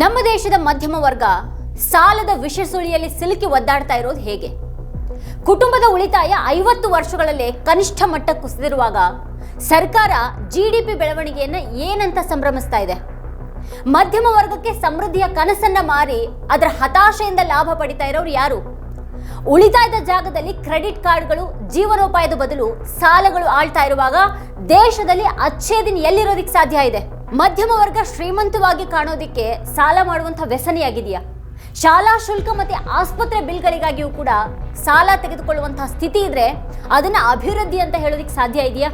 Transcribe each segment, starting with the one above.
ನಮ್ಮ ದೇಶದ ಮಧ್ಯಮ ವರ್ಗ ಸಾಲದ ವಿಷ ಸುಳಿಯಲ್ಲಿ ಸಿಲುಕಿ ಒದ್ದಾಡ್ತಾ ಇರೋದು ಹೇಗೆ? ಕುಟುಂಬದ ಉಳಿತಾಯ ಐವತ್ತು ವರ್ಷಗಳಲ್ಲೇ ಕನಿಷ್ಠ ಮಟ್ಟ ಕುಸಿದಿರುವಾಗ ಸರ್ಕಾರ ಜಿ ಡಿ ಪಿ ಬೆಳವಣಿಗೆಯನ್ನ ಏನಂತ ಸಂಭ್ರಮಿಸ್ತಾ ಇದೆ? ಮಧ್ಯಮ ವರ್ಗಕ್ಕೆ ಸಮೃದ್ಧಿಯ ಕನಸನ್ನ ಮಾರಿ ಅದರ ಹತಾಶೆಯಿಂದ ಲಾಭ ಪಡಿತಾ ಇರೋರು ಯಾರು? ಉಳಿತಾಯದ ಜಾಗದಲ್ಲಿ ಕ್ರೆಡಿಟ್ ಕಾರ್ಡ್ಗಳು, ಜೀವನೋಪಾಯದ ಬದಲು ಸಾಲಗಳು ಆಳ್ತಾ ಇರುವಾಗ ದೇಶದಲ್ಲಿ ಅಚ್ಛೇದಿನ ಎಲ್ಲಿರೋದಿಕ್ಕೆ ಸಾಧ್ಯ ಇದೆ? ಮಧ್ಯಮ ವರ್ಗ ಶ್ರೀಮಂತವಾಗಿ ಕಾಣೋದಿಕ್ಕೆ ಸಾಲ ಮಾಡುವಂಥ ವ್ಯಸನಿಯಾಗಿದೆಯಾ ಶಾಲಾ ಶುಲ್ಕ ಮತ್ತು ಆಸ್ಪತ್ರೆ ಬಿಲ್ಗಳಿಗಾಗಿಯೂ ಕೂಡ ಸಾಲ ತೆಗೆದುಕೊಳ್ಳುವಂತಹ ಸ್ಥಿತಿ ಇದ್ರೆ ಅದನ್ನ ಅಭಿವೃದ್ಧಿ ಅಂತ ಹೇಳೋದಿಕ್ಕೆ ಸಾಧ್ಯ ಇದೆಯಾ?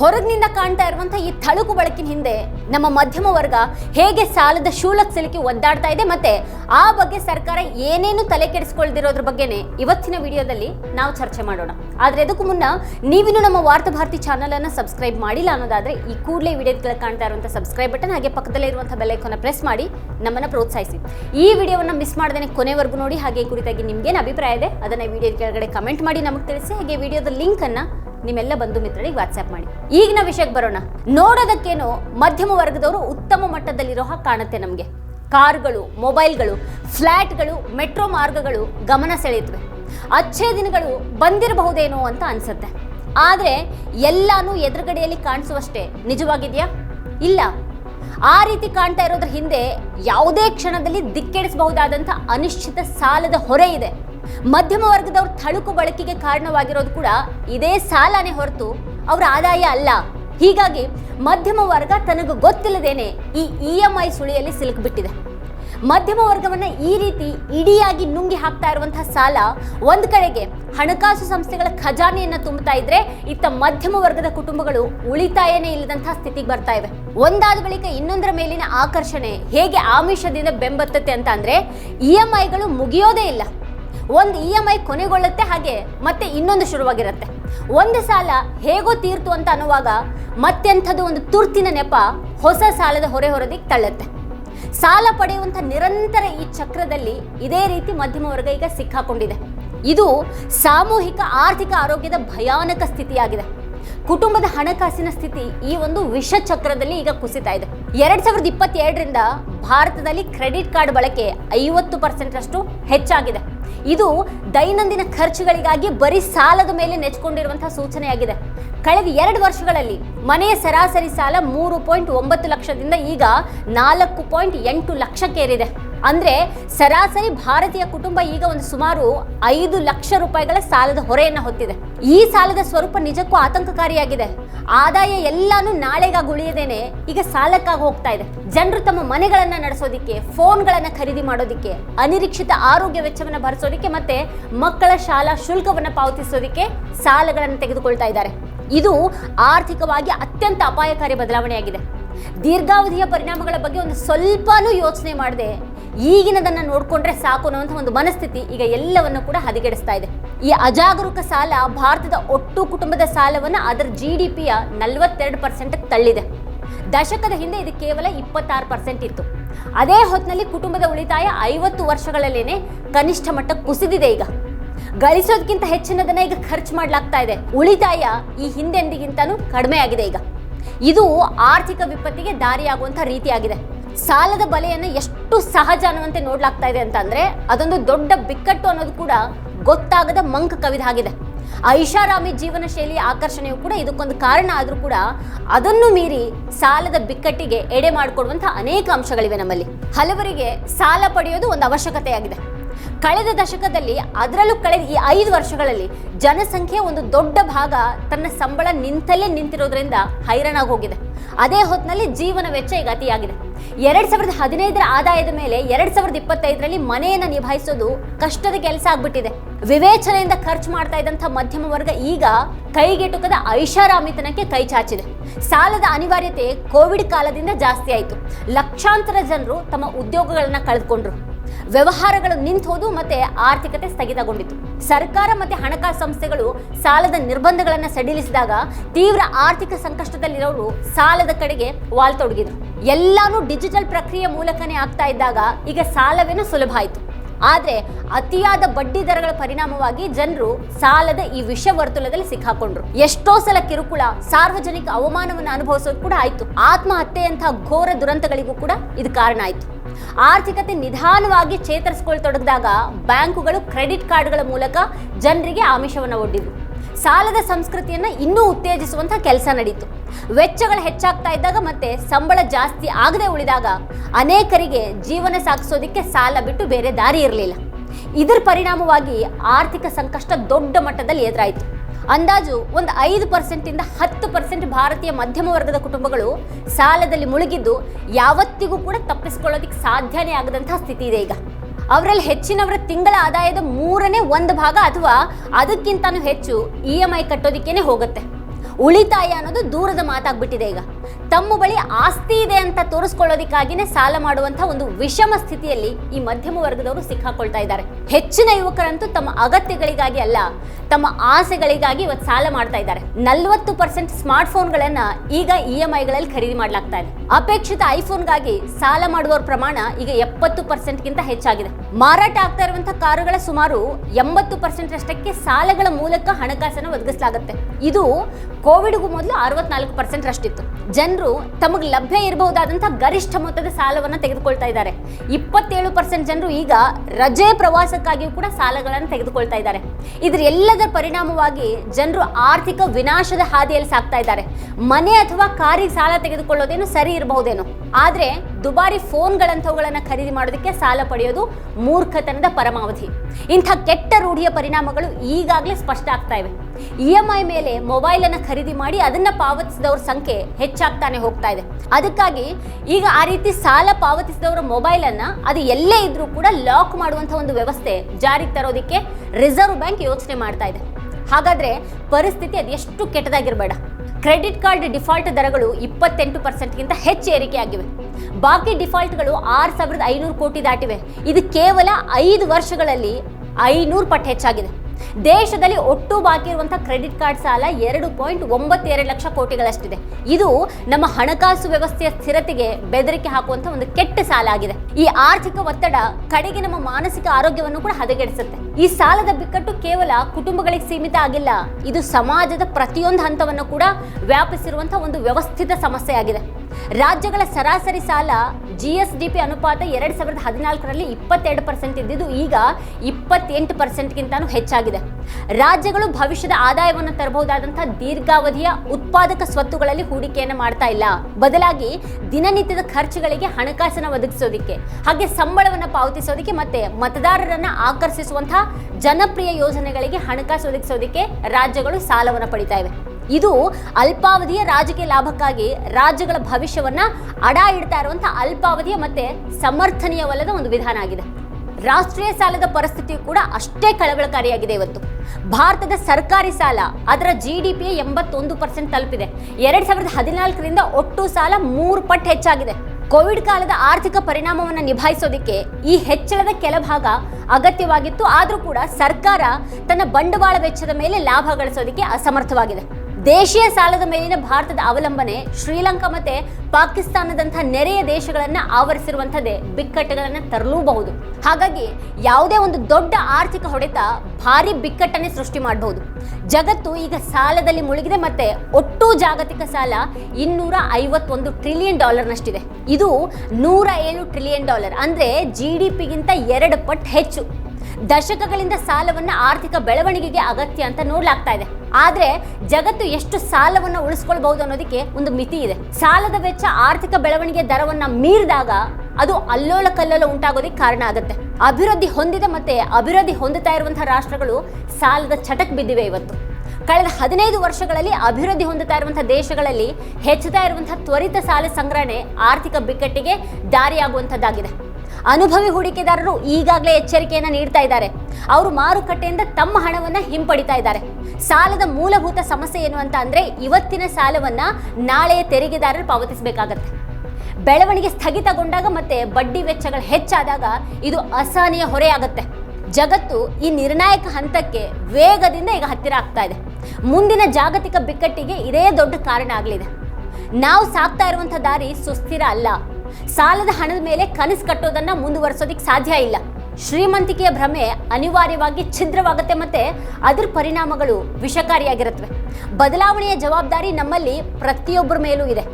ಹೊರಗಿನಿಂದ ಕಾಣ್ತಾ ಇರುವಂತಹ ಈ ತಳುಕು ಬಳಕಿನ ಹಿಂದೆ ನಮ್ಮ ಮಧ್ಯಮ ವರ್ಗ ಹೇಗೆ ಸಾಲದ ಶೂಲಕ್ ಸಿಲುಕಿ ಒದ್ದಾಡ್ತಾ ಇದೆ ಮತ್ತೆ ಆ ಬಗ್ಗೆ ಸರ್ಕಾರ ಏನೇನು ತಲೆ ಕೆಡಿಸ್ಕೊಳ್ದಿರೋದ್ರ ಬಗ್ಗೆನೇ ಇವತ್ತಿನ ವಿಡಿಯೋದಲ್ಲಿ ನಾವು ಚರ್ಚೆ ಮಾಡೋಣ. ಆದ್ರೆ ಅದಕ್ಕೂ ಮುನ್ನ ನೀವಿನ್ನು ನಮ್ಮ ವಾರ್ತಾ ಭಾರತಿ ಚಾನಲ್ ಅನ್ನ ಸಬ್ಸ್ಕ್ರೈಬ್ ಮಾಡಿಲ್ಲ ಅನ್ನೋದಾದ್ರೆ ಈ ಕೂಡಲೇ ವಿಡಿಯೋ ಕಾಣ್ತಾ ಇರುವಂತಹ ಸಬ್ಸ್ಕ್ರೈಬ್ ಬಟನ್, ಹಾಗೆ ಪಕ್ಕದಲ್ಲೇ ಇರುವಂತಹ ಬೆಲ್ ಐಕಾನ್ ಪ್ರೆಸ್ ಮಾಡಿ ನಮ್ಮನ್ನ ಪ್ರೋತ್ಸಾಹಿಸಿ. ಈ ವಿಡಿಯೋವನ್ನ ಮಿಸ್ ಮಾಡದೇನೆ ಕೊನೆವರೆಗೂ ನೋಡಿ, ಹಾಗೆ ಕುರಿತಾಗಿ ನಿಮ್ಗೇನು ಅಭಿಪ್ರಾಯ ಇದೆ ಅದನ್ನ ವಿಡಿಯೋ ಕೆಳಗಡೆ ಕಮೆಂಟ್ ಮಾಡಿ ನಮಗೆ ತಿಳಿಸಿ, ಹಾಗೆ ವಿಡಿಯೋದ ಲಿಂಕ್ ಅನ್ನ ನಿಮ್ಮೆಲ್ಲ ಬಂಧು ಮಿತ್ರರಿಗೆ ವಾಟ್ಸ್ಆ್ಯಪ್ ಮಾಡಿ. ಈಗಿನ ವಿಷಯಕ್ಕೆ ಬರೋಣ. ನೋಡೋದಕ್ಕೇನು ಮಧ್ಯಮ ವರ್ಗದವರು ಉತ್ತಮ ಮಟ್ಟದಲ್ಲಿರೋ ಹಾಗೆ ಕಾಣುತ್ತೆ ನಮಗೆ. ಕಾರ್ಗಳು, ಮೊಬೈಲ್ಗಳು, ಫ್ಲ್ಯಾಟ್ಗಳು, ಮೆಟ್ರೋ ಮಾರ್ಗಗಳು ಗಮನ ಸೆಳೆಯುತ್ತವೆ. ಅಚ್ಚೆ ದಿನಗಳು ಬಂದಿರಬಹುದೇನೋ ಅಂತ ಅನ್ಸುತ್ತೆ. ಆದರೆ ಎಲ್ಲಾನು ಎದುರುಗಡೆಯಲ್ಲಿ ಕಾಣಿಸುವಷ್ಟೇ ನಿಜವಾಗಿದೆಯಾ? ಇಲ್ಲ. ಆ ರೀತಿ ಕಾಣ್ತಾ ಇರೋದ್ರ ಹಿಂದೆ ಯಾವುದೇ ಕ್ಷಣದಲ್ಲಿ ದಿಕ್ಕೆಡಿಸಬಹುದಾದಂಥ ಅನಿಶ್ಚಿತ ಸಾಲದ ಹೊರೆ ಇದೆ. ಮಧ್ಯಮ ವರ್ಗದವ್ರ ತಳುಕು ಬಳಕೆಗೆ ಕಾರಣವಾಗಿರೋದು ಕೂಡ ಇದೇ ಸಾಲನೇ ಹೊರತು ಅವರ ಆದಾಯ ಅಲ್ಲ. ಹೀಗಾಗಿ ಮಧ್ಯಮ ವರ್ಗ ತನಗೆ ಗೊತ್ತಿಲ್ಲದೇನೆ ಈ ಇ ಎಂ ಐ ಸುಳಿಯಲ್ಲಿ ಸಿಲುಕಿಬಿಟ್ಟಿದೆ. ಮಧ್ಯಮ ವರ್ಗವನ್ನ ಈ ರೀತಿ ಇಡಿಯಾಗಿ ನುಂಗಿ ಹಾಕ್ತಾ ಇರುವಂತಹ ಸಾಲ ಒಂದು ಕಡೆಗೆ ಹಣಕಾಸು ಸಂಸ್ಥೆಗಳ ಖಜಾನೆಯನ್ನ ತುಂಬುತ್ತಾ ಇದ್ರೆ ಇತ್ತ ಮಧ್ಯಮ ವರ್ಗದ ಕುಟುಂಬಗಳು ಉಳಿತಾಯನೇ ಇಲ್ಲದಂತಹ ಸ್ಥಿತಿಗೆ ಬರ್ತಾ ಇವೆ. ಒಂದಾದ ಬಳಿಕ ಇನ್ನೊಂದರ ಮೇಲಿನ ಆಕರ್ಷಣೆ ಹೇಗೆ ಆಮಿಷದಿಂದ ಬೆಂಬತ್ತತೆ ಅಂತ ಅಂದ್ರೆ ಇ ಎಂ ಐಗಳು ಮುಗಿಯೋದೇ ಇಲ್ಲ. ಒಂದು ಇ ಎಂ ಐ ಕೊನೆಗೊಳ್ಳುತ್ತೆ ಹಾಗೆ ಮತ್ತೆ ಇನ್ನೊಂದು ಶುರುವಾಗಿರುತ್ತೆ. ಒಂದು ಸಾಲ ಹೇಗೋ ತೀರ್ತು ಅಂತ ಅನ್ನುವಾಗ ಮತ್ತೆಂಥದ್ದು ಒಂದು ತುರ್ತಿನ ನೆಪ ಹೊಸ ಸಾಲದ ಹೊರೆ ಹೊರದಿಗೆ ತಳ್ಳುತ್ತೆ. ಸಾಲ ಪಡೆಯುವಂಥ ನಿರಂತರ ಈ ಚಕ್ರದಲ್ಲಿ ಇದೇ ರೀತಿ ಮಧ್ಯಮ ವರ್ಗ ಈಗ ಸಿಕ್ಕಾಕೊಂಡಿದೆ. ಇದು ಸಾಮೂಹಿಕ ಆರ್ಥಿಕ ಆರೋಗ್ಯದ ಭಯಾನಕ ಸ್ಥಿತಿಯಾಗಿದೆ. ಕುಟುಂಬದ ಹಣಕಾಸಿನ ಸ್ಥಿತಿ ಈ ಒಂದು ವಿಷ ಚಕ್ರದಲ್ಲಿ ಈಗ ಕುಸಿತಾ ಇದೆ. ಎರಡ್ ಸಾವಿರದ ಇಪ್ಪತ್ತೆರಡರಿಂದ ಭಾರತದಲ್ಲಿ ಕ್ರೆಡಿಟ್ ಕಾರ್ಡ್ ಬಳಕೆ ಐವತ್ತು ಪರ್ಸೆಂಟ್ ಅಷ್ಟು ಹೆಚ್ಚಾಗಿದೆ. ಇದು ದೈನಂದಿನ ಖರ್ಚುಗಳಿಗಾಗಿ ಬರೀ ಸಾಲದ ಮೇಲೆ ನೆಚ್ಚಿಕೊಂಡಿರುವಂತಹ ಸೂಚನೆಯಾಗಿದೆ. ಕಳೆದ ಎರಡು ವರ್ಷಗಳಲ್ಲಿ ಮನೆಯ ಸರಾಸರಿ ಸಾಲ ಮೂರು ಪಾಯಿಂಟ್ ಒಂಬತ್ತು ಲಕ್ಷದಿಂದ ಈಗ ನಾಲ್ಕು ಪಾಯಿಂಟ್ ಎಂಟು ಲಕ್ಷಕ್ಕೇರಿದೆ. ಅಂದ್ರೆ ಸರಾಸರಿ ಭಾರತೀಯ ಕುಟುಂಬ ಈಗ ಒಂದು ಸುಮಾರು ಐದು ಲಕ್ಷ ರೂಪಾಯಿಗಳ ಸಾಲದ ಹೊರೆಯನ್ನ ಹೊತ್ತಿದೆ. ಈ ಸಾಲದ ಸ್ವರೂಪ ನಿಜಕ್ಕೂ ಆತಂಕಕಾರಿಯಾಗಿದೆ. ಆದಾಯ ಎಲ್ಲಾನು ನಾಳೆಗಾಗಿ ಉಳಿಯದೇನೆ, ಈಗ ಸಾಲಕ್ಕಾಗಿ ಹೋಗ್ತಾ ಇದೆ. ಜನರು ತಮ್ಮ ಮನೆಗಳನ್ನ ನಡೆಸೋದಿಕ್ಕೆ, ಫೋನ್ಗಳನ್ನು ಖರೀದಿ ಮಾಡೋದಿಕ್ಕೆ, ಅನಿರೀಕ್ಷಿತ ಆರೋಗ್ಯ ವೆಚ್ಚವನ್ನ ಭರಿಸೋದಿಕ್ಕೆ ಮತ್ತೆ ಮಕ್ಕಳ ಶಾಲಾ ಶುಲ್ಕವನ್ನ ಪಾವತಿಸೋದಿಕ್ಕೆ ಸಾಲಗಳನ್ನು ತೆಗೆದುಕೊಳ್ತಾ ಇದ್ದಾರೆ. ಇದು ಆರ್ಥಿಕವಾಗಿ ಅತ್ಯಂತ ಅಪಾಯಕಾರಿ ಬದಲಾವಣೆಯಾಗಿದೆ. ದೀರ್ಘಾವಧಿಯ ಪರಿಣಾಮಗಳ ಬಗ್ಗೆ ಒಂದು ಸ್ವಲ್ಪನೂ ಯೋಚನೆ ಮಾಡದೆ ಈಗಿನದನ್ನ ನೋಡಿಕೊಂಡ್ರೆ ಸಾಕು ಅನ್ನುವಂಥ ಒಂದು ಮನಸ್ಥಿತಿ ಈಗ ಎಲ್ಲವನ್ನು ಕೂಡ ಹದಗೆಡಿಸ್ತಾ ಇದೆ. ಈ ಅಜಾಗರೂಕ ಸಾಲ ಭಾರತದ ಒಟ್ಟು ಕುಟುಂಬದ ಸಾಲವನ್ನು ಅದರ ಜಿ ಡಿ ಪಿಯ ನಲವತ್ತೆರಡು ಪರ್ಸೆಂಟ್ ತಳ್ಳಿದೆ. ದಶಕದ ಹಿಂದೆ ಇದು ಕೇವಲ ಇಪ್ಪತ್ತಾರು ಪರ್ಸೆಂಟ್ ಇತ್ತು. ಅದೇ ಹೊತ್ತಿನಲ್ಲಿ ಕುಟುಂಬದ ಉಳಿತಾಯ ಐವತ್ತು ವರ್ಷಗಳಲ್ಲೇನೆ ಕನಿಷ್ಠ ಮಟ್ಟ ಕುಸಿದಿದೆ ಈಗ. ಗಳಿಸೋದಕ್ಕಿಂತ ಹೆಚ್ಚಿನದನ್ನ ಈಗ ಖರ್ಚು ಮಾಡಲಾಗ್ತಾ ಇದೆ. ಉಳಿತಾಯ ಈ ಹಿಂದೆಂದಿಗಿಂತನೂ ಕಡಿಮೆ ಆಗಿದೆ ಈಗ. ಇದು ಆರ್ಥಿಕ ವಿಪತ್ತಿಗೆ ದಾರಿಯಾಗುವಂತ ರೀತಿಯಾಗಿದೆ. ಸಾಲದ ಬಲೆಯನ್ನು ಎಷ್ಟು ಸಹಜ ಅನ್ನುವಂತೆ ನೋಡ್ಲಾಗ್ತಾ ಇದೆ ಅಂತಂದ್ರೆ ಅದೊಂದು ದೊಡ್ಡ ಬಿಕ್ಕಟ್ಟು ಅನ್ನೋದು ಕೂಡ ಗೊತ್ತಾಗದ ಮಂಕ್ ಕವಿದ ಹಾಗಿದೆ. ಐಷಾರಾಮಿ ಜೀವನ ಶೈಲಿಯ ಆಕರ್ಷಣೆಯು ಕೂಡ ಇದಕ್ಕೊಂದು ಕಾರಣ ಆದರೂ ಕೂಡ ಅದನ್ನು ಮೀರಿ ಸಾಲದ ಬಿಕ್ಕಟ್ಟಿಗೆ ಎಡೆ ಮಾಡಿಕೊಡುವಂತಹ ಅನೇಕ ಅಂಶಗಳಿವೆ ನಮ್ಮಲ್ಲಿ. ಹಲವರಿಗೆ ಸಾಲ ಪಡೆಯೋದು ಒಂದು ಅವಶ್ಯಕತೆಯಾಗಿದೆ. ಕಳೆದ ದಶಕದಲ್ಲಿ ಅದರಲ್ಲೂ ಕಳೆದ ಈ ಐದು ವರ್ಷಗಳಲ್ಲಿ ಜನಸಂಖ್ಯೆ ಒಂದು ದೊಡ್ಡ ಭಾಗ ತನ್ನ ಸಂಬಳ ನಿಂತಲ್ಲೇ ನಿಂತಿರೋದ್ರಿಂದ ಹೈರಾಣಾಗಿ ಹೋಗಿದೆ. ಅದೇ ಹೊತ್ತಿನಲ್ಲಿ ಜೀವನ ವೆಚ್ಚ ಈಗ ಅತಿಯಾಗಿದೆ ಎರಡ್ ಸಾವಿರದ ಹದಿನೈದರ ಆದಾಯದ ಮೇಲೆ ಎರಡ್ ಸಾವಿರದ ಇಪ್ಪತ್ತೈದರಲ್ಲಿ ಮನೆಯನ್ನು ನಿಭಾಯಿಸೋದು ಕಷ್ಟದ ಕೆಲಸ ಆಗ್ಬಿಟ್ಟಿದೆ. ವಿವೇಚನೆಯಿಂದ ಖರ್ಚು ಮಾಡ್ತಾ ಇದ್ದಂಥ ಮಧ್ಯಮ ವರ್ಗ ಈಗ ಕೈಗೆಟುಕದ ಐಷಾರಾಮಿತನಕ್ಕೆ ಕೈ ಚಾಚಿದೆ. ಸಾಲದ ಅನಿವಾರ್ಯತೆ ಕೋವಿಡ್ ಕಾಲದಿಂದ ಜಾಸ್ತಿ ಆಯಿತು. ಲಕ್ಷಾಂತರ ಜನರು ತಮ್ಮ ಉದ್ಯೋಗಗಳನ್ನ ಕಳೆದುಕೊಂಡ್ರು. ವ್ಯವಹಾರಗಳು ನಿಂತೋದು ಮತ್ತೆ ಆರ್ಥಿಕತೆ ಸ್ಥಗಿತಗೊಂಡಿತು. ಸರ್ಕಾರ ಮತ್ತೆ ಹಣಕಾಸು ಸಂಸ್ಥೆಗಳು ಸಾಲದ ನಿರ್ಬಂಧಗಳನ್ನು ಸಡಿಲಿಸಿದಾಗ ತೀವ್ರ ಆರ್ಥಿಕ ಸಂಕಷ್ಟದಲ್ಲಿರೋರು ಸಾಲದ ಕಡೆಗೆ ವಾಲ್ತೊಡಗಿದ್ರು ಎಲ್ಲಾನು ಡಿಜಿಟಲ್ ಪ್ರಕ್ರಿಯೆ ಮೂಲಕನೇ ಆಗ್ತಾ ಇದ್ದಾಗ ಈಗ ಸಾಲವೇನು ಸುಲಭ ಆಯಿತು. ಆದರೆ ಅತಿಯಾದ ಬಡ್ಡಿ ದರಗಳ ಪರಿಣಾಮವಾಗಿ ಜನರು ಸಾಲದ ಈ ವಿಷ ವರ್ತುಲದಲ್ಲಿ ಸಿಕ್ಕಾಕೊಂಡ್ರು. ಎಷ್ಟೋ ಸಲ ಕಿರುಕುಳ, ಸಾರ್ವಜನಿಕ ಅವಮಾನವನ್ನು ಅನುಭವಿಸೋದು ಕೂಡ ಆಯ್ತು. ಆತ್ಮಹತ್ಯೆಯಂತಹ ಘೋರ ದುರಂತಗಳಿಗೂ ಕೂಡ ಇದು ಕಾರಣ ಆಯ್ತು. ಆರ್ಥಿಕತೆ ನಿಧಾನವಾಗಿ ಚೇತರಿಸಿಕೊಳ್ಳತೊಡಗಿದಾಗ ಬ್ಯಾಂಕುಗಳು ಕ್ರೆಡಿಟ್ ಕಾರ್ಡ್ಗಳ ಮೂಲಕ ಜನರಿಗೆ ಆಮಿಷವನ್ನು ಒಡ್ಡಿದ್ವು ಸಾಲದ ಸಂಸ್ಕೃತಿಯನ್ನ ಇನ್ನೂ ಉತ್ತೇಜಿಸುವಂಥ ಕೆಲಸ ನಡೀತು. ವೆಚ್ಚಗಳು ಹೆಚ್ಚಾಗ್ತಾ ಇದ್ದಾಗ ಮತ್ತೆ ಸಂಬಳ ಜಾಸ್ತಿ ಆಗದೆ ಉಳಿದಾಗ ಅನೇಕರಿಗೆ ಜೀವನ ಸಾಗಿಸೋದಕ್ಕೆ ಸಾಲ ಬಿಟ್ಟು ಬೇರೆ ದಾರಿ ಇರಲಿಲ್ಲ. ಇದರ ಪರಿಣಾಮವಾಗಿ ಆರ್ಥಿಕ ಸಂಕಷ್ಟ ದೊಡ್ಡ ಮಟ್ಟದಲ್ಲಿ ಎದುರಾಯಿತು. ಅಂದಾಜು ಒಂದು ಐದು ಪರ್ಸೆಂಟಿಂದ ಹತ್ತು ಪರ್ಸೆಂಟ್ ಭಾರತೀಯ ಮಧ್ಯಮ ವರ್ಗದ ಕುಟುಂಬಗಳು ಸಾಲದಲ್ಲಿ ಮುಳುಗಿದ್ದು ಯಾವತ್ತಿಗೂ ಕೂಡ ತಪ್ಪಿಸ್ಕೊಳ್ಳೋದಕ್ಕೆ ಸಾಧ್ಯನೇ ಆಗದಂತಹ ಸ್ಥಿತಿ ಇದೆ ಈಗ. ಅವರಲ್ಲಿ ಹೆಚ್ಚಿನವರ ತಿಂಗಳ ಆದಾಯದ ಮೂರನೇ ಒಂದು ಭಾಗ ಅಥವಾ ಅದಕ್ಕಿಂತನೂ ಹೆಚ್ಚು ಇ ಎಂ ಐ ಕಟ್ಟೋದಕ್ಕೇನೆ ಹೋಗುತ್ತೆ. ಉಳಿತಾಯ ಅನ್ನೋದು ದೂರದ ಮಾತಾಗ್ಬಿಟ್ಟಿದೆ ಈಗ. ತಮ್ಮ ಬಳಿ ಆಸ್ತಿ ಇದೆ ಅಂತ ತೋರಿಸ್ಕೊಳ್ಳೋದಕ್ಕಾಗಿನೇ ಸಾಲ ಮಾಡುವಂತಹ ಒಂದು ವಿಷಮ ಸ್ಥಿತಿಯಲ್ಲಿ ಈ ಮಧ್ಯಮ ವರ್ಗದವರು ಸಿಕ್ಕಾಕೊಳ್ತಾ ಇದ್ದಾರೆ. ಹೆಚ್ಚಿನ ಯುವಕರಂತೂ ತಮ್ಮ ಅಗತ್ಯಗಳಿಗಾಗಿ ಅಲ್ಲ, ತಮ್ಮ ಆಸೆಗಳಿಗಾಗಿ ಇವತ್ತು ಸಾಲ ಮಾಡ್ತಾ ಇದ್ದಾರೆ. ನಲವತ್ತು ಪರ್ಸೆಂಟ್ ಸ್ಮಾರ್ಟ್ ಫೋನ್ಗಳನ್ನ ಈಗ ಇ ಎಂ ಐಗಳಲ್ಲಿ ಖರೀದಿ ಮಾಡಲಾಗ್ತಾ ಇದೆ. ಅಪೇಕ್ಷಿತ ಐಫೋನ್ಗಾಗಿ ಸಾಲ ಮಾಡುವವರ ಪ್ರಮಾಣ ಈಗ ಎಪ್ಪತ್ತು ಪರ್ಸೆಂಟ್ಗಿಂತ ಹೆಚ್ಚಾಗಿದೆ. ಮಾರಾಟ ಆಗ್ತಾ ಇರುವಂತಹ ಕಾರುಗಳ ಸುಮಾರು ಎಂಬತ್ತು ಪರ್ಸೆಂಟ್ ಅಷ್ಟಕ್ಕೆ ಸಾಲಗಳ ಮೂಲಕ ಹಣಕಾಸನ್ನು ಒದಗಿಸಲಾಗುತ್ತೆ. ಇದು ಕೋವಿಡ್ಗೂ ಮೊದಲು ಅರವತ್ನಾಲ್ಕು ಪರ್ಸೆಂಟ್ ರಷ್ಟಿತ್ತು ಜನರು ತಮಗೆ ಲಭ್ಯ ಇರಬಹುದಾದಂತಹ ಗರಿಷ್ಠ ಮೊತ್ತದ ಸಾಲವನ್ನು ತೆಗೆದುಕೊಳ್ತಾ ಇದ್ದಾರೆ. ಇಪ್ಪತ್ತೇಳು ಪರ್ಸೆಂಟ್ ಜನರು ಈಗ ರಜೆ ಪ್ರವಾಸಕ್ಕಾಗಿಯೂ ಕೂಡ ಸಾಲಗಳನ್ನು ತೆಗೆದುಕೊಳ್ತಾ ಇದ್ದಾರೆ. ಇದ್ರ ಎಲ್ಲದರ ಪರಿಣಾಮವಾಗಿ ಜನರು ಆರ್ಥಿಕ ವಿನಾಶದ ಹಾದಿಯಲ್ಲಿ ಸಾಕ್ತಾ ಇದ್ದಾರೆ. ಮನೆ ಅಥವಾ ಕಾರಿಗೆ ಸಾಲ ತೆಗೆದುಕೊಳ್ಳೋದೇನು ಸರಿ ಇರಬಹುದೇನೋ. ಆದ್ರೆ ದುಬಾರಿ ಫೋನ್ಗಳಂಥವುಗಳನ್ನು ಖರೀದಿ ಮಾಡೋದಕ್ಕೆ ಸಾಲ ಪಡೆಯೋದು ಮೂರ್ಖತನದ ಪರಮಾವಧಿ. ಇಂಥ ಕೆಟ್ಟ ರೂಢಿಯ ಪರಿಣಾಮಗಳು ಈಗಾಗಲೇ ಸ್ಪಷ್ಟ ಆಗ್ತಾ ಇವೆ. ಇ ಎಂ ಐ ಮೇಲೆ ಮೊಬೈಲ್ ಅನ್ನ ಖರೀದಿ ಮಾಡಿ ಅದನ್ನು ಪಾವತಿಸಿದವ್ರ ಸಂಖ್ಯೆ ಹೆಚ್ಚಾಗ್ತಾನೆ ಹೋಗ್ತಾ ಇದೆ. ಅದಕ್ಕಾಗಿ ಈಗ ಆ ರೀತಿ ಸಾಲ ಪಾವತಿಸಿದವರ ಮೊಬೈಲ್ ಅನ್ನ ಅದು ಎಲ್ಲೇ ಇದ್ರೂ ಕೂಡ ಲಾಕ್ ಮಾಡುವಂಥ ಒಂದು ವ್ಯವಸ್ಥೆ ಜಾರಿಗೆ ತರೋದಕ್ಕೆ ರಿಸರ್ವ್ ಬ್ಯಾಂಕ್ ಯೋಚನೆ ಮಾಡ್ತಾ ಇದೆ. ಹಾಗಾದರೆ ಪರಿಸ್ಥಿತಿ ಅದೆಷ್ಟು ಕೆಟ್ಟದಾಗಿರಬೇಡ. ಕ್ರೆಡಿಟ್ ಕಾರ್ಡ್ ಡಿಫಾಲ್ಟ್ ದರಗಳು ಇಪ್ಪತ್ತೆಂಟು ಪರ್ಸೆಂಟ್ಗಿಂತ ಹೆಚ್ಚು ಏರಿಕೆಯಾಗಿವೆ. ಬಾಕಿ ಡಿಫಾಲ್ಟ್ಗಳು ಆರು ಸಾವಿರದ ಐನೂರು ಕೋಟಿ ದಾಟಿವೆ. ಇದು ಕೇವಲ ಐದು ವರ್ಷಗಳಲ್ಲಿ ಐನೂರು ಪಟ್ಟು ಹೆಚ್ಚಾಗಿದೆ. ದೇಶದಲ್ಲಿ ಒಟ್ಟು ಬಾಕಿ ಇರುವಂತಹ ಕ್ರೆಡಿಟ್ ಕಾರ್ಡ್ ಸಾಲ ಎರಡು ಪಾಯಿಂಟ್ ಒಂಬತ್ತೆರಡು ಲಕ್ಷ ಕೋಟಿಗಳಷ್ಟಿದೆ. ಇದು ನಮ್ಮ ಹಣಕಾಸು ವ್ಯವಸ್ಥೆಯ ಸ್ಥಿರತೆಗೆ ಬೆದರಿಕೆ ಹಾಕುವಂತ ಒಂದು ಕೆಟ್ಟ ಸಾಲ ಆಗಿದೆ. ಈ ಆರ್ಥಿಕ ಒತ್ತಡ ಕಡೆಗೆ ನಮ್ಮ ಮಾನಸಿಕ ಆರೋಗ್ಯವನ್ನು ಕೂಡ ಹದಗೆಡಿಸುತ್ತೆ. ಈ ಸಾಲದ ಬಿಕ್ಕಟ್ಟು ಕೇವಲ ಕುಟುಂಬಗಳಿಗೆ ಸೀಮಿತ ಆಗಿಲ್ಲ, ಇದು ಸಮಾಜದ ಪ್ರತಿಯೊಂದು ಹಂತವನ್ನು ಕೂಡ ವ್ಯಾಪಿಸಿರುವಂತಹ ಒಂದು ವ್ಯವಸ್ಥಿತ ಸಮಸ್ಯೆ ಆಗಿದೆ ರಾಜ್ಯಗಳ ಸರಾಸರಿ ಸಾಲ ಜಿ ಎಸ್ ಡಿ ಪಿ ಅನುಪಾತ ಎರಡು ಸಾವಿರದ ಹದಿನಾಲ್ಕರಲ್ಲಿ ಇಪ್ಪತ್ತೆರಡು ಪರ್ಸೆಂಟ್ ಇದ್ದಿದ್ದು ಈಗ ಇಪ್ಪತ್ತೆಂಟು ಪರ್ಸೆಂಟ್ಗಿಂತನೂ ಹೆಚ್ಚಾಗಿದೆ. ರಾಜ್ಯಗಳು ಭವಿಷ್ಯದ ಆದಾಯವನ್ನು ತರಬಹುದಾದಂತಹ ದೀರ್ಘಾವಧಿಯ ಉತ್ಪಾದಕ ಸ್ವತ್ತುಗಳಲ್ಲಿ ಹೂಡಿಕೆಯನ್ನು ಮಾಡ್ತಾ ಇಲ್ಲ. ಬದಲಾಗಿ ದಿನನಿತ್ಯದ ಖರ್ಚುಗಳಿಗೆ ಹಣಕಾಸನ್ನು ಒದಗಿಸೋದಿಕ್ಕೆ, ಹಾಗೆ ಸಂಬಳವನ್ನು ಪಾವತಿಸೋದಿಕ್ಕೆ ಮತ್ತೆ ಮತದಾರರನ್ನ ಆಕರ್ಷಿಸುವಂತಹ ಜನಪ್ರಿಯ ಯೋಜನೆಗಳಿಗೆ ಹಣಕಾಸು ಒದಗಿಸೋದಿಕ್ಕೆ ರಾಜ್ಯಗಳು ಸಾಲವನ್ನು ಪಡಿತಾ ಇವೆ. ಇದು ಅಲ್ಪಾವಧಿಯ ರಾಜಕೀಯ ಲಾಭಕ್ಕಾಗಿ ರಾಜ್ಯಗಳ ಭವಿಷ್ಯವನ್ನ ಅಡ ಇಡ್ತಾ ಇರುವಂತಹ ಅಲ್ಪಾವಧಿಯ ಮತ್ತೆ ಸಮರ್ಥನೀಯವಲ್ಲದ ಒಂದು ವಿಧಾನ ಆಗಿದೆ. ರಾಷ್ಟ್ರೀಯ ಸಾಲದ ಪರಿಸ್ಥಿತಿಯು ಕೂಡ ಅಷ್ಟೇ ಕಳವಳಕಾರಿಯಾಗಿದೆ ಇವತ್ತು. ಭಾರತದ ಸರ್ಕಾರಿ ಸಾಲ ಅದರ ಜಿ ಡಿ ಪಿ ಎಂಬತ್ತೊಂದು ಪರ್ಸೆಂಟ್ ತಲುಪಿದೆ. ಎರಡ್ ಸಾವಿರದ ಹದಿನಾಲ್ಕರಿಂದ ಒಟ್ಟು ಸಾಲ ಮೂರು ಪಟ್ಟು ಹೆಚ್ಚಾಗಿದೆ. ಕೋವಿಡ್ ಕಾಲದ ಆರ್ಥಿಕ ಪರಿಣಾಮವನ್ನು ನಿಭಾಯಿಸೋದಕ್ಕೆ ಈ ಹೆಚ್ಚಳದ ಕೆಲ ಭಾಗ ಅಗತ್ಯವಾಗಿತ್ತು. ಆದರೂ ಕೂಡ ಸರ್ಕಾರ ತನ್ನ ಬಂಡವಾಳ ವೆಚ್ಚದ ಮೇಲೆ ಲಾಭ ಗಳಿಸೋದಕ್ಕೆ ಅಸಮರ್ಥವಾಗಿದೆ. ದೇಶೀಯ ಸಾಲದ ಮೇಲಿನ ಭಾರತದ ಅವಲಂಬನೆ, ಶ್ರೀಲಂಕಾ ಮತ್ತೆ ಪಾಕಿಸ್ತಾನದಂತಹ ನೆರೆಯ ದೇಶಗಳನ್ನ ಆವರಿಸಿರುವಂಥದ್ದೇ ಬಿಕ್ಕಟ್ಟುಗಳನ್ನ ತರಲೂಬಹುದು. ಹಾಗಾಗಿ ಯಾವುದೇ ಒಂದು ದೊಡ್ಡ ಆರ್ಥಿಕ ಹೊಡೆತ ಭಾರಿ ಬಿಕ್ಕಟ್ಟನ್ನೇ ಸೃಷ್ಟಿ ಮಾಡಬಹುದು. ಜಗತ್ತು ಈಗ ಸಾಲದಲ್ಲಿ ಮುಳುಗಿದೆ ಮತ್ತೆ ಒಟ್ಟು ಜಾಗತಿಕ ಸಾಲ ಇನ್ನೂರ ಐವತ್ತೊಂದು ಟ್ರಿಲಿಯನ್ ಡಾಲರ್ನಷ್ಟಿದೆ ಇದು ನೂರ ಏಳು ಟ್ರಿಲಿಯನ್ ಡಾಲರ್ ಅಂದ್ರೆ ಜಿ ಡಿ ಪಿಗಿಂತ ಎರಡು ಪಟ್ಟು ಹೆಚ್ಚು. ದಶಕಗಳಿಂದ ಸಾಲವನ್ನ ಆರ್ಥಿಕ ಬೆಳವಣಿಗೆಗೆ ಅಗತ್ಯ ಅಂತ ನೋಡ್ಲಾಗ್ತಾ ಇದೆ. ಆದ್ರೆ ಜಗತ್ತು ಎಷ್ಟು ಸಾಲವನ್ನು ಉಳಿಸ್ಕೊಳ್ಬಹುದು ಅನ್ನೋದಕ್ಕೆ ಒಂದು ಮಿತಿ ಇದೆ. ಸಾಲದ ವೆಚ್ಚ ಆರ್ಥಿಕ ಬೆಳವಣಿಗೆ ದರವನ್ನು ಮೀರಿದಾಗ ಅದು ಅಲ್ಲೋಲ ಕಲ್ಲೋಲ ಉಂಟಾಗೋದಕ್ಕೆ ಕಾರಣ ಆಗುತ್ತೆ. ಅಭಿವೃದ್ಧಿ ಹೊಂದಿದ ಮತ್ತೆ ಅಭಿವೃದ್ಧಿ ಹೊಂದುತ್ತಾ ಇರುವಂತಹ ರಾಷ್ಟ್ರಗಳು ಸಾಲದ ಚಟಕ್ ಬಿದ್ದಿವೆ ಇವತ್ತು. ಕಳೆದ ಹದಿನೈದು ವರ್ಷಗಳಲ್ಲಿ ಅಭಿವೃದ್ಧಿ ಹೊಂದುತ್ತಾ ಇರುವಂತಹ ದೇಶಗಳಲ್ಲಿ ಹೆಚ್ಚುತ್ತಾ ಇರುವಂತಹ ತ್ವರಿತ ಸಾಲ ಸಂಗ್ರಹಣೆ ಆರ್ಥಿಕ ಬಿಕ್ಕಟ್ಟಿಗೆ ದಾರಿಯಾಗುವಂಥದ್ದಾಗಿದೆ ಅನುಭವಿ ಹೂಡಿಕೆದಾರರು ಈಗಾಗಲೇ ಎಚ್ಚರಿಕೆಯನ್ನು ನೀಡ್ತಾ ಇದ್ದಾರೆ. ಅವರು ಮಾರುಕಟ್ಟೆಯಿಂದ ತಮ್ಮ ಹಣವನ್ನ ಹಿಂಪಡಿತಾ ಇದ್ದಾರೆ. ಸಾಲದ ಮೂಲಭೂತ ಸಮಸ್ಯೆ ಏನು ಅಂತ ಅಂದರೆ ಇವತ್ತಿನ ಸಾಲವನ್ನ ನಾಳೆಯ ತೆರಿಗೆದಾರರು ಪಾವತಿಸಬೇಕಾಗತ್ತೆ. ಬೆಳವಣಿಗೆ ಸ್ಥಗಿತಗೊಂಡಾಗ ಮತ್ತೆ ಬಡ್ಡಿ ವೆಚ್ಚಗಳು ಹೆಚ್ಚಾದಾಗ ಇದು ಅಸಹನೀಯ ಹೊರೆಯಾಗುತ್ತೆ. ಜಗತ್ತು ಈ ನಿರ್ಣಾಯಕ ಹಂತಕ್ಕೆ ವೇಗದಿಂದ ಈಗ ಹತ್ತಿರ ಆಗ್ತಾ ಇದೆ. ಮುಂದಿನ ಜಾಗತಿಕ ಬಿಕ್ಕಟ್ಟಿಗೆ ಇದೇ ದೊಡ್ಡ ಕಾರಣ ಆಗಲಿದೆ. ನಾವು ಸಾಕ್ತಾ ಇರುವಂಥ ದಾರಿ ಸುಸ್ಥಿರ ಅಲ್ಲ. ಸಾಲದ ಹಣದ ಮೇಲೆ ಕನಸು ಕಟ್ಟೋದನ್ನ ಮುಂದುವರಿಸೋದಿಕ್ ಸಾಧ್ಯ ಇಲ್ಲ. ಶ್ರೀಮಂತಿಕೆಯ ಭ್ರಮೆ ಅನಿವಾರ್ಯವಾಗಿ ಛಿದ್ರವಾಗುತ್ತೆ ಮತ್ತೆ ಅದರ ಪರಿಣಾಮಗಳು ವಿಷಕಾರಿಯಾಗಿರುತ್ತವೆ ಬದಲಾವಣೆಯ ಜವಾಬ್ದಾರಿ ನಮ್ಮಲ್ಲಿ ಪ್ರತಿಯೊಬ್ಬರ ಮೇಲೂ ಇದೆ.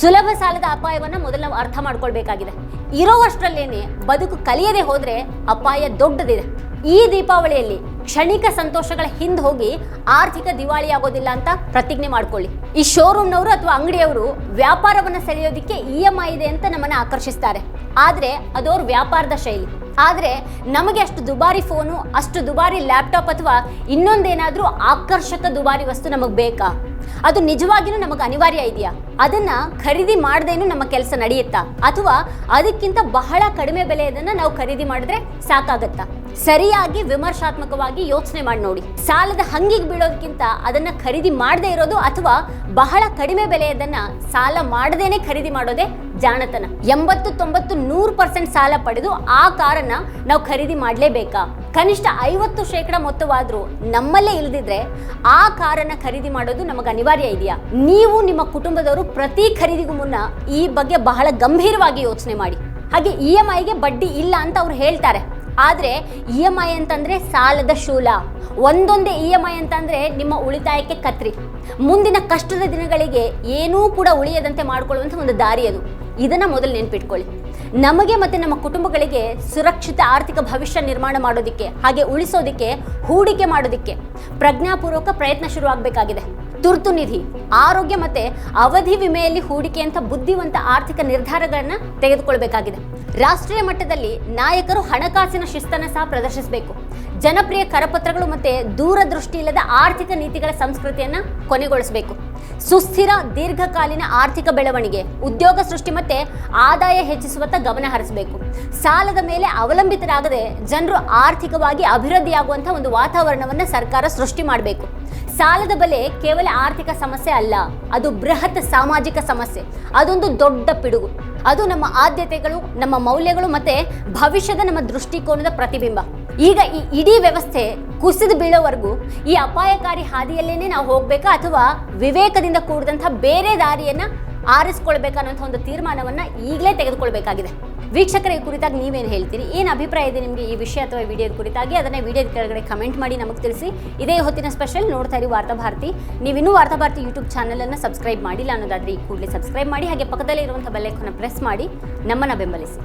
ಸುಲಭ ಸಾಲದ ಅಪಾಯವನ್ನ ಮೊದಲು ಅರ್ಥ ಮಾಡ್ಕೊಳ್ಬೇಕಾಗಿದೆ. ಇರೋವಷ್ಟರಲ್ಲೇನೆ ಬದುಕು ಕಲಿಯದೆ ಹೋದರೆ ಅಪಾಯ ದೊಡ್ಡದಿದೆ. ಈ ದೀಪಾವಳಿಯಲ್ಲಿ ಕ್ಷಣಿಕ ಸಂತೋಷಗಳ ಹಿಂದೆ ಹೋಗಿ ಆರ್ಥಿಕ ದಿವಾಳಿ ಆಗೋದಿಲ್ಲ ಅಂತ ಪ್ರತಿಜ್ಞೆ ಮಾಡ್ಕೊಳ್ಳಿ. ಈ ಶೋರೂಮ್ನವರು ಅಥವಾ ಅಂಗಡಿಯವರು ವ್ಯಾಪಾರವನ್ನ ಸೆಳೆಯೋದಿಕ್ಕೆ ಇ ಎಂ ಐ ಇದೆ ಅಂತ ನಮ್ಮನ್ನ ಆಕರ್ಷಿಸ್ತಾರೆ. ಆದ್ರೆ ಅದವ್ರ ವ್ಯಾಪಾರದ ಶೈಲಿ. ಆದ್ರೆ ನಮಗೆ ಅಷ್ಟು ದುಬಾರಿ ಫೋನು, ಅಷ್ಟು ದುಬಾರಿ ಲ್ಯಾಪ್ಟಾಪ್ ಅಥವಾ ಇನ್ನೊಂದೇನಾದರೂ ಆಕರ್ಷಕ ದುಬಾರಿ ವಸ್ತು ನಮಗೆ ಬೇಕಾ? ಅದು ನಿಜವಾಗಿಯೂ ನಮಗೆ ಅನಿವಾರ್ಯ ಇದೆಯಾ? ಅದನ್ನ ಖರೀದಿ ಮಾಡದೇನು ನಮ್ಮ ಕೆಲಸ ನಡೆಯುತ್ತಾ? ಅಥವಾ ಅದಕ್ಕಿಂತ ಬಹಳ ಕಡಿಮೆ ಬೆಲೆಯದನ್ನ ನಾವು ಖರೀದಿ ಮಾಡಿದ್ರೆ ಸಾಕಾಗತ್ತಾ? ಸರಿಯಾಗಿ ವಿಮರ್ಶಾತ್ಮಕವಾಗಿ ಯೋಚನೆ ಮಾಡಿ ನೋಡಿ. ಸಾಲದ ಹಂಗಿಗೆ ಬೀಳೋದಕ್ಕಿಂತ ಅದನ್ನ ಖರೀದಿ ಮಾಡದೇ ಇರೋದು ಅಥವಾ ಬಹಳ ಕಡಿಮೆ ಬೆಲೆಯದನ್ನ ಸಾಲ ಮಾಡದೇನೆ ಖರೀದಿ ಮಾಡೋದೇ ಜಾಣತನ. ಎಂಬತ್ತು ತೊಂಬತ್ತು ನೂರು ಪರ್ಸೆಂಟ್ ಸಾಲ ಪಡೆದು ಆ ಕಾರನ್ನ ನಾವು ಖರೀದಿ ಮಾಡಲೇಬೇಕಾ? ಕನಿಷ್ಠ ಐವತ್ತು ಶೇಕಡ ಮೊತ್ತವಾದರೂ ನಮ್ಮಲ್ಲೇ ಇಲ್ದಿದ್ರೆ ಆ ಕಾರನ್ನ ಖರೀದಿ ಮಾಡೋದು ನಮಗೆ ಅನಿವಾರ್ಯ ಇದೆಯಾ? ನೀವು ನಿಮ್ಮ ಕುಟುಂಬದವರು ಪ್ರತಿ ಖರೀದಿಗೂ ಮುನ್ನ ಈ ಬಗ್ಗೆ ಬಹಳ ಗಂಭೀರವಾಗಿ ಯೋಚನೆ ಮಾಡಿ. ಹಾಗೆ ಇ ಎಂ ಐಗೆ ಬಡ್ಡಿ ಇಲ್ಲ ಅಂತ ಅವ್ರು ಹೇಳ್ತಾರೆ. ಆದ್ರೆ ಇ ಎಂ ಐ ಅಂತಂದರೆ ಸಾಲದ ಶೂಲ. ಒಂದೊಂದೇ ಇ ಎಂ ಐ ಅಂತಂದರೆ ನಿಮ್ಮ ಉಳಿತಾಯಕ್ಕೆ ಕತ್ರಿ. ಮುಂದಿನ ಕಷ್ಟದ ದಿನಗಳಿಗೆ ಏನೂ ಕೂಡ ಉಳಿಯದಂತೆ ಮಾಡಿಕೊಳ್ಳುವಂಥ ಒಂದು ದಾರಿ ಅದು. ಇದನ್ನು ಮೊದಲು ನೆನ್ಪಿಟ್ಕೊಳ್ಳಿ. ನಮಗೆ ಮತ್ತು ನಮ್ಮ ಕುಟುಂಬಗಳಿಗೆ ಸುರಕ್ಷಿತ ಆರ್ಥಿಕ ಭವಿಷ್ಯ ನಿರ್ಮಾಣ ಮಾಡೋದಕ್ಕೆ, ಹಾಗೆ ಉಳಿಸೋದಕ್ಕೆ, ಹೂಡಿಕೆ ಮಾಡೋದಕ್ಕೆ ಪ್ರಜ್ಞಾಪೂರ್ವಕ ಪ್ರಯತ್ನ ಶುರುವಾಗಬೇಕಾಗಿದೆ. ತುರ್ತು ನಿಧಿ, ಆರೋಗ್ಯ ಮತ್ತೆ ಅವಧಿ ವಿಮೆಯಲ್ಲಿ ಹೂಡಿಕೆ ಅಂತ ಬುದ್ಧಿವಂತ ಆರ್ಥಿಕ ನಿರ್ಧಾರಗಳನ್ನ ತೆಗೆದುಕೊಳ್ಬೇಕಾಗಿದೆ. ರಾಷ್ಟ್ರೀಯ ಮಟ್ಟದಲ್ಲಿ ನಾಯಕರು ಹಣಕಾಸಿನ ಶಿಸ್ತನ್ನ ಸಹ ಪ್ರದರ್ಶಿಸಬೇಕು. ಜನಪ್ರಿಯ ಕರಪತ್ರಗಳು ಮತ್ತೆ ದೂರದೃಷ್ಟಿ ಇಲ್ಲದ ಆರ್ಥಿಕ ನೀತಿಗಳ ಸಂಸ್ಕೃತಿಯನ್ನ ಕೊನೆಗೊಳಿಸಬೇಕು. ಸುಸ್ಥಿರ, ದೀರ್ಘಕಾಲೀನ ಆರ್ಥಿಕ ಬೆಳವಣಿಗೆ, ಉದ್ಯೋಗ ಸೃಷ್ಟಿ ಮತ್ತೆ ಆದಾಯ ಹೆಚ್ಚಿಸುವತ್ತ ಗಮನ ಹರಿಸಬೇಕು. ಸಾಲದ ಮೇಲೆ ಅವಲಂಬಿತರಾಗದೆ ಜನರು ಆರ್ಥಿಕವಾಗಿ ಅಭಿವೃದ್ಧಿಯಾಗುವಂಥ ಒಂದು ವಾತಾವರಣವನ್ನ ಸರ್ಕಾರ ಸೃಷ್ಟಿ ಮಾಡಬೇಕು. ಸಾಲದ ಬೆಲೆ ಕೇವಲ ಆರ್ಥಿಕ ಸಮಸ್ಯೆ ಅಲ್ಲ, ಅದು ಬೃಹತ್ ಸಾಮಾಜಿಕ ಸಮಸ್ಯೆ. ಅದೊಂದು ದೊಡ್ಡ ಪಿಡುಗು. ಅದು ನಮ್ಮ ಆದ್ಯತೆಗಳು, ನಮ್ಮ ಮೌಲ್ಯಗಳು ಮತ್ತೆ ಭವಿಷ್ಯದ ನಮ್ಮ ದೃಷ್ಟಿಕೋನದ ಪ್ರತಿಬಿಂಬ. ಈಗ ಈ ಇಡೀ ವ್ಯವಸ್ಥೆ ಕುಸಿದು ಬೀಳೋವರೆಗೂ ಈ ಅಪಾಯಕಾರಿ ಹಾದಿಯಲ್ಲೇನೆ ನಾವು ಹೋಗ್ಬೇಕಾ ಅಥವಾ ವಿವೇಕದಿಂದ ಕೂಡಿದಂಥ ಬೇರೆ ದಾರಿಯನ್ನ ಆರಿಸ್ಕೊಳ್ಬೇಕನ್ನೋಂಥ ಒಂದು ತೀರ್ಮಾನವನ್ನು ಈಗಲೇ ತೆಗೆದುಕೊಳ್ಬೇಕಾಗಿದೆ. ವೀಕ್ಷಕರ ಈ ಕುರಿತಾಗಿ ನೀವೇನು ಹೇಳ್ತೀರಿ? ಏನು ಅಭಿಪ್ರಾಯ ಇದೆ ನಿಮಗೆ ಈ ವಿಷಯ ಅಥವಾ ವಿಡಿಯೋದ ಕುರಿತಾಗಿ? ಅದನ್ನ ವಿಡಿಯೋದ ಕೆಳಗಡೆ ಕಮೆಂಟ್ ಮಾಡಿ ನಮಗೆ ತಿಳಿಸಿ. ಇದೇ ಹೊತ್ತಿನ ಸ್ಪೆಷಲ್ ನೋಡ್ತಾ ಇರಿ ವಾರ್ತಾಭಾರತಿ ನೀವಿನ್ನೂ ವಾರ್ತಾಭಾರತಿ ಯೂಟ್ಯೂಬ್ ಚಾನಲನ್ನು ಸಬ್ಸ್ಕ್ರೈಬ್ ಮಾಡಿಲ್ಲ ಅನ್ನೋದಾದ್ರೆ ಈ ಕೂಡಲೇ ಸಬ್ಸ್ಕ್ರೈಬ್ ಮಾಡಿ, ಹಾಗೆ ಪಕ್ಕದಲ್ಲೇ ಇರುವಂಥ ಬೆಲ್ಲೈಕನ್ನು ಪ್ರೆಸ್ ಮಾಡಿ ನಮ್ಮನ್ನು ಬೆಂಬಲಿಸಿ.